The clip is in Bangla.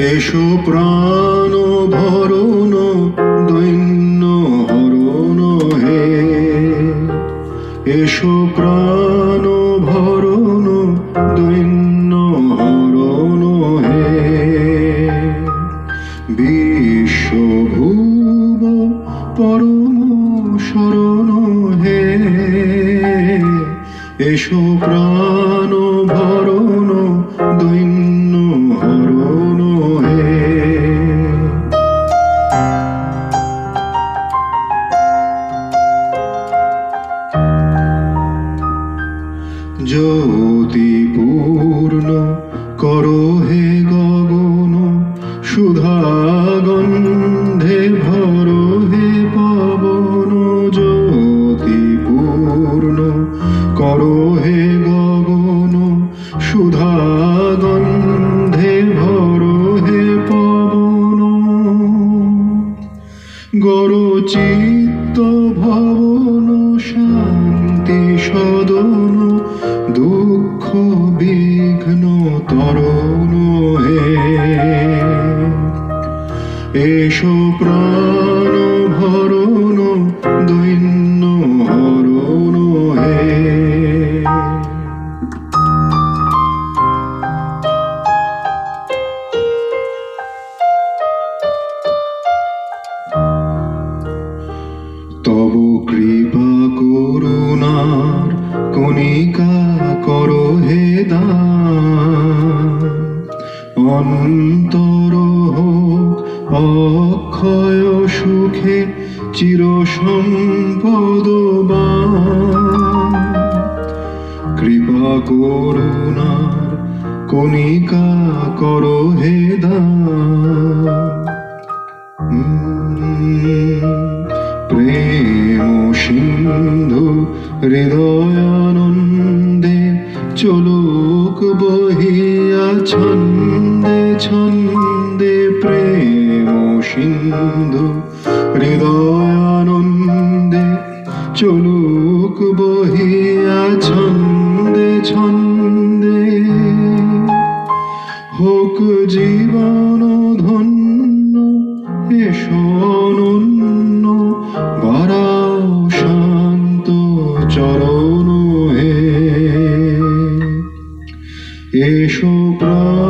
এসো প্রাণ ভরণ, দৈন্য হরণ হে। এসো প্রাণ ভরণ, দৈন্য হরণ হে। বিশ্বভুব পরম শরণ হে। এসো প্রাণ জ্যোতি পূর্ণ করো হে গগন সুধা গন্ধে ভরো হে পবন জ্যোতি পূর্ণ করো হে গগন সুধা গন্ধে ভরো হে পবন। গড় চিত্ত ভবন শান্তি তরণ হে এসো প্রাণ ভরণ, দৈন্য হরণ হে। তব কৃপা করুণার কণিকা করো হে দান। অন্তর অক্ষয় সুখে চির সম্পদ কৃপা করুণার কণিকা করো হে প্রেম সিন্ধু হৃদয়ানন্দে চলুক বহিয়া সিন্ধু হৃদয়ানন্দে চলুক বহিয়া ছন্দে ছন্দে। হোক জীবন ধন্য, এসো অনন্য শান্ত চরণ হে। এসো প্রাণ